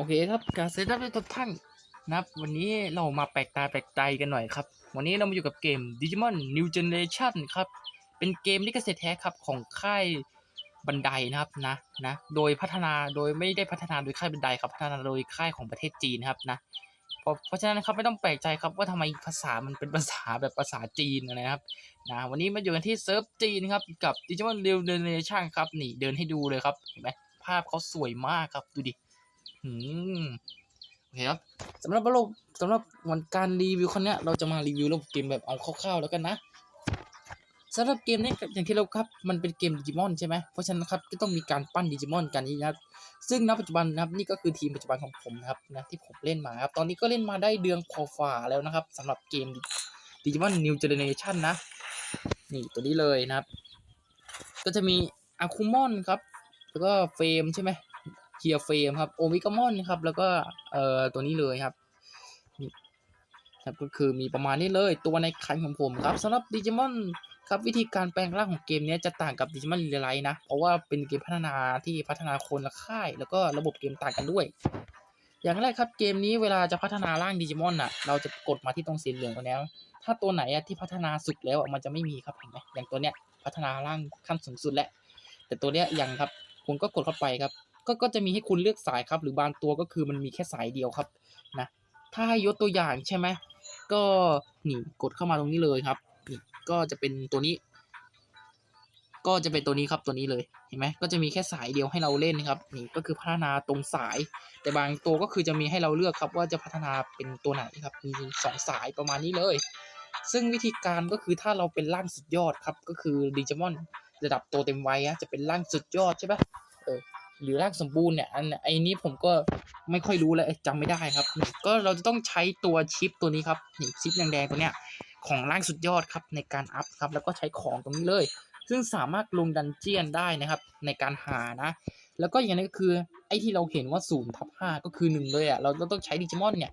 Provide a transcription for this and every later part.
โอเคครับการเซตอัพทุกท่านนะครับวันนี้เรามาแปลกตาแปลกใจกันหน่อยครับ วันนี้เรามาอยู่กับเกม Digimon New Generation ครับ เป็นเกมลิขสิทธิ์แท้ครับของค่ายบันไดนะครับนะนะโดยพัฒนาโดยไม่ได้พัฒนาโดยค่ายบันไดครับ พัฒนาโดยค่ายของประเทศจีนครับนะเพราะเพราะฉะนั้นครับไม่ต้องแปลกใจครับว่าทำไมภาษามันเป็นภาษาแบบภาษาจีนนะครับนะวันนี้มาอยู่กันที่เซิร์ฟจีนครับกับ Digimon New Generation ครับนี่เดินให้ดูเลยครับเห็นไหมภาพเขาสวยมากครับดูดิ โอเคครับสำหรับเราสำหรับวันการรีวิวครั้งเนี้ยเราจะมารีวิวระบบเกมแบบเอาคร่าวๆแล้วกันนะสำหรับเกมนี้อย่างที่เราครับมันเป็นเกมดิจิมอนใช่ไหมเพราะฉะนั้นครับก็ต้องมีการปั้นดิจิมอนกันนี่นะซึ่งณปัจจุบันนะครับนี่ก็คือทีมปัจจุบันของผมนะครับนะที่ผมเล่นมาครับตอนนี้ก็เล่นมาได้เดือนพอฝ่าแล้วนะครับสำหรับเกมดิจิมอนนิวเจเนเรชันนะนี่ตัวนี้เลยนะครับ ก็จะมีอาคูมอนครับ แล้วก็เฟรมใช่ไหม เคียร์เฟรมครับโอมิกามอนครับแล้วก็เอ่อตัวนี้เลยครับครับก็คือมีประมาณนี้เลยตัวในคันของผมครับสำหรับดิจิมอนครับวิธีการแปลงร่างของเกมนี้จะต่างกับดิจิมอนเรไลท์นะ เพราะว่าเป็นเกมพัฒนาที่พัฒนาคนละค่าย แล้วก็ระบบเกมต่างกันด้วย อย่างแรกครับเกมนี้เวลาจะพัฒนาร่างดิจิมอนอะ เราจะกดมาที่ตรงสีเหลืองตรงนี้ถ้าตัวไหนอะที่พัฒนาสุดแล้วมันจะไม่มีครับเห็นไหมอย่างตัวเนี้ยพัฒนาร่างขั้นสูงสุดแล้วแต่ตัวเนี้ยยังครับคุณก็กดเข้าไปครับ ก็ก็จะมีให้คุณเลือกสายครับ หรือบางตัวก็คือมันมีแค่สายเดียวครับนะถ้าให้ยกตัวอย่างใช่ไหมก็นี่กดเข้ามาตรงนี้เลยครับนี่ก็จะเป็นตัวนี้ ก็จะเป็นตัวนี้ครับตัวนี้เลยเห็นไหมก็จะมีแค่สายเดียวให้เราเล่นนะครับนี่ก็คือพัฒนาตรงสาย แต่บางตัวก็คือจะมีให้เราเลือกครับ ว่าจะพัฒนาเป็นตัวไหนครับมีสองสายประมาณนี้เลย ซึ่งวิธีการก็คือถ้าเราเป็นร่างสุดยอดครับ ก็คือดิจิมอนระดับโตเต็มวัยจะเป็นร่างสุดยอดใช่ปะ หรือร่างสมบูรณ์เนี่ยอันไอ้นี้ผมก็ไม่ค่อยรู้แล้วจำไม่ได้ครับ ก็เราจะต้องใช้ตัวชิปตัวนี้ครับนี่ชิปแดงๆตัวเนี้ยของร่างสุดยอดครับในการอัพครับแล้วก็ใช้ของตรงนี้เลย ซึ่งสามารถลงดันเจียนได้นะครับในการหานะ แล้วก็อย่างนี้ก็คือไอ้ที่เราเห็นว่าศูนย์ทับห้าก็คือหนึ่งเลยอะเราเราต้องใช้ดิจิมอนเนี่ย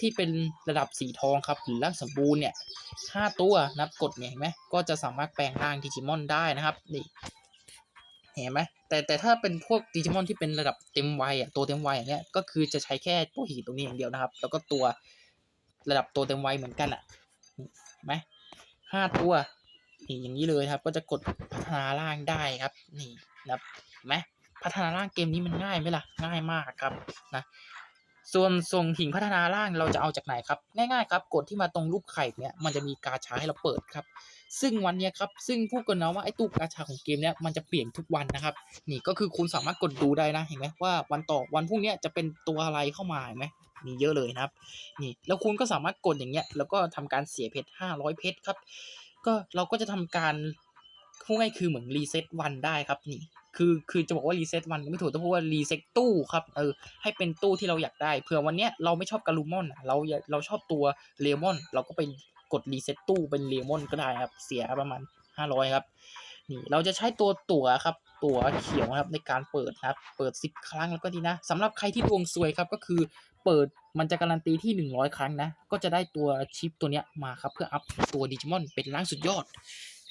ที่เป็นระดับสีทองครับหรือร่างสมบูรณ์เนี่ยห้าตัวนับกดเนี่ยเห็นไหมก็จะสามารถแปลงร่างดิจิมอนได้นะครับนี่ เห็นไหมแต่แต่ถ้าเป็นพวกดิจิมอนที่เป็นระดับเต็มวัยอะตัวเต็มวัยอย่างเงี้ยก็คือจะใช้แค่ตัวหินตรงนี้อย่างเดียวนะครับ แล้วก็ตัวระดับตัวเต็มวัยเหมือนกันอะเห็นไหมห้าตัวนี่อย่างนี้เลยครับ ก็จะกดพัฒนาร่างได้ครับ นี่นะครับเห็นไหมพัฒนาร่างเกมนี้มันง่ายไหมล่ะง่ายมากครับนะ ส่วนส่งหิ่งพัฒนาร่างเราจะเอาจากไหนครับ ง่ายๆครับกดที่มาตรงรูปไข่เนี่ยมันจะมีกาชาให้เราเปิดครับ ซึ่งวันนี้ครับซึ่งพูดกันนะว่าไอ้ตู้กาชาของเกมเนี้ยมันจะเปลี่ยนทุกวันนะครับ นี่ก็คือคุณสามารถกดดูได้นะเห็นไหมว่าวันต่อวันพรุ่งเนี้ยจะเป็นตัวอะไรเข้ามาเห็นไหมมีเยอะเลยนะครับ นี่แล้วคุณก็สามารถกดอย่างเงี้ยแล้วก็ทำการเสียเพชรห้าร้อยเพชรครับ ก็เราก็จะทำการ พูดง่ายคือเหมือนรีเซ็ตวันได้ครับนี่คือคือจะบอกว่ารีเซ็ตวันไม่ถูกต้องพูดว่ารีเซ็ตตู้ครับเออให้เป็นตู้ที่เราอยากได้เผื่อวันเนี้ยเราไม่ชอบการูมอนเราเราชอบตัวเลมอน เราก็ไปกดรีเซ็ตตู้เป็นเลมอนก็ได้ครับเสียประมาณห้าร้อยครับนี่เราจะใช้ตัวตั๋วครับตั๋วเขียวครับในการเปิดครับ เปิดสิบครั้งแล้วก็ดีนะสำหรับใครที่ดวงซวยครับก็คือเปิดมันจะการันตีที่หนึ่งร้อยครั้งนะก็จะได้ตัวชิปตัวเนี้ยมาครับเพื่ออัพตัวดิจิมอนเป็นร่างสุดยอด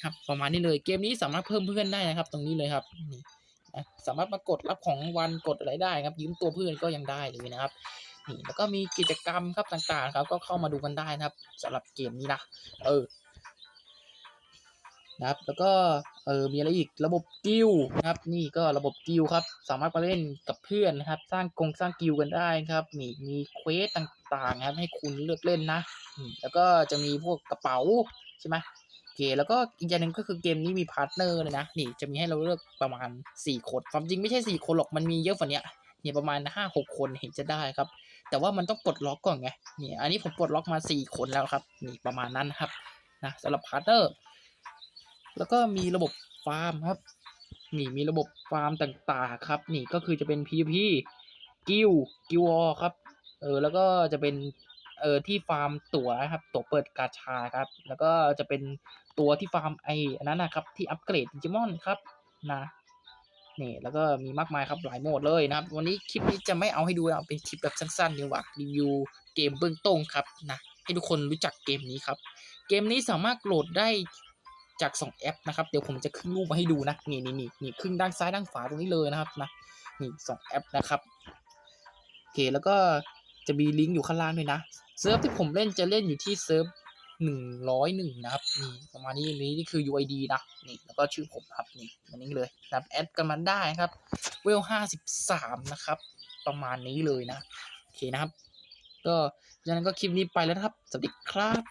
ครับประมาณนี้เลยเกมนี้สามารถเพิ่มเพื่อนได้นะครับ ตรงนี้เลยครับนี่สามารถมากดรับของวันกดอะไรได้ครับ ยืมตัวเพื่อนก็ยังได้เลยนะครับนี่แล้วก็มีกิจกรรมครับต่างๆ ครับ ก็เข้ามาดูกันได้นะครับสำหรับเกมนี้นะเออนะครับแล้วก็เออมีอะไรอีกระบบกิลนะครับ นี่ก็ระบบกิลครับ สามารถมาเล่นกับเพื่อนนะครับ สร้างกงสร้างกิลกันได้ครับมีมีเควสต่างๆ ครับ ให้คุณเลือกเล่นนะแล้วก็จะมีพวกกระเป๋าใช่ไหม เคแล้วก็อีกอย่างหนึ่งก็คือเกมนี้มีพาร์ทเนอร์เลยนะ นี่จะมีให้เราเลือกประมาณ 4 คน ความจริงไม่ใช่ 4 คนหรอก มันมีเยอะกว่านี้เนี่ยประมาณ 5 6 คนเห็นจะได้ครับ แต่ว่ามันต้องปลดล็อกก่อนไง นี่อันนี้ผมปลดล็อกมา 4 คนแล้วครับ นี่ประมาณนั้นครับนะสำหรับพาร์ทเนอร์ แล้วก็มีระบบฟาร์มครับ นี่มีระบบฟาร์มต่างๆครับ นี่ก็คือจะเป็น PVP กิลกิลอครับ เออแล้วก็จะเป็น เออที่ฟาร์มตั๋วครับตั๋วเปิดกาชาครับ แล้วก็จะเป็นตัวที่ฟาร์มไอ้นั้นนะครับ ที่อัปเกรดดิจิมอนครับนะนี่แล้วก็มีมากมายครับหลายโหมดเลยนะครับ วันนี้คลิปนี้จะไม่เอาให้ดูนะเป็นคลิปแบบสั้นๆดีกว่ารีวิวเกมเบื้องต้นครับนะให้ทุกคนรู้จักเกมนี้ครับ เกมนี้สามารถโหลดได้จากสองแอปนะครับ เดี๋ยวผมจะขึ้นรูปมาให้ดูนะนี่นี่นี่นี่ครึ่งด้านซ้ายด้านขวาตรงนี้เลยนะครับนะนี่สองแอปนะครับโอเคแล้วก็จะมีลิงก์อยู่ข้างล่างด้วยนะ เซิร์ฟที่ผมเล่นจะเล่นอยู่ที่เซิร์ฟหนึ่งร้อยหนึ่งนะครับนี่ประมาณนี้นี้นี่คือ UID นะนี่แล้วก็ชื่อผมครับนี่อันนี้เลยนะครับแอดกันมาได้ครับเวลห้าสิบสามนะครับ ประมาณนี้เลยนะ โอเคนะครับ ก็ดังนั้นก็คลิปนี้ไปแล้วครับ สวัสดีครับ